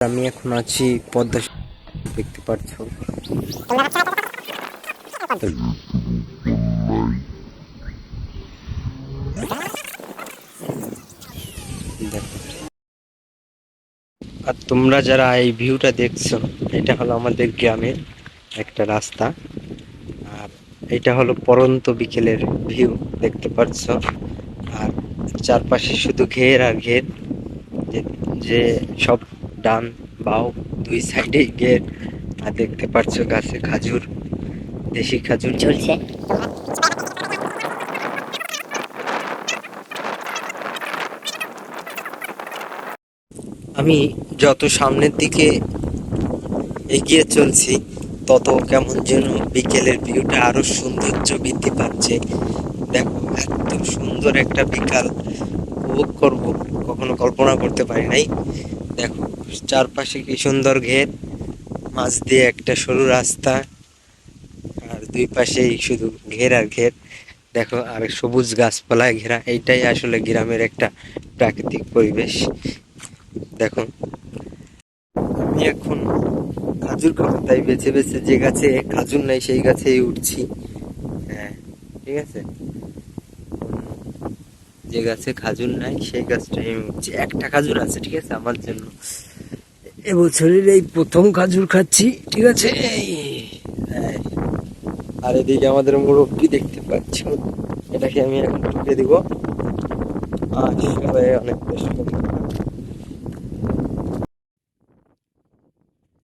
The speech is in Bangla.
আমি এখন আছি পদ্মা দেখতে পাচ্ছ আর তোমরা যারা এই ভিউটা দেখছ, এটা হলো আমাদের গ্রামের একটা রাস্তা। আর এটা হলো পরন্ত বিকেলের ভিউ, দেখতে পাচ্ছ আর চারপাশে শুধু ঘের আর ঘের, যে- সব ডান বাও দুই সাইডে গেট আর দেখতে পাচ্ছ গাছে খাজুর দেশি খাজুর। ঝুলছে আমি যত সামনের দিকে এগিয়ে চলছি তত কেমন যেন বিকেলের ভিউটা আরও সৌন্দর্য বৃদ্ধি পাচ্ছে। দেখো এত সুন্দর একটা বিকাল উপভোগ করব কখনো কল্পনা করতে পারি নাই। দেখো চারপাশে কি সুন্দর ঘের, মাঝ দিয়ে একটা সরু রাস্তা, আর দুই পাশেই শুধু ঘের আর ঘের। দেখো, আর সবুজ গাছপালায় ঘেরা, এইটাই আসলে গ্রামের একটা প্রাকৃতিক পরিবেশ। দেখো, আমি এখন খাজুর খাব তাই বেছে বেছে যে গাছে খাজুর নাই, সেই গাছেই উঠছি। হ্যাঁ ঠিক আছে? যে গাছে খাজুর নাই, সেই গাছটাই আমি উঠছি। একটা খাজুর আছে, ঠিক আছে, আমার জন্য। এবছরের এই প্রথম খাজুর খাচ্ছি, ঠিক আছে? এই। আর এদিকে আমাদের মুরব্বি দেখতে পাচ্ছি, এটাকে আমি এখন ঢুকে দিব। আর অনেক করে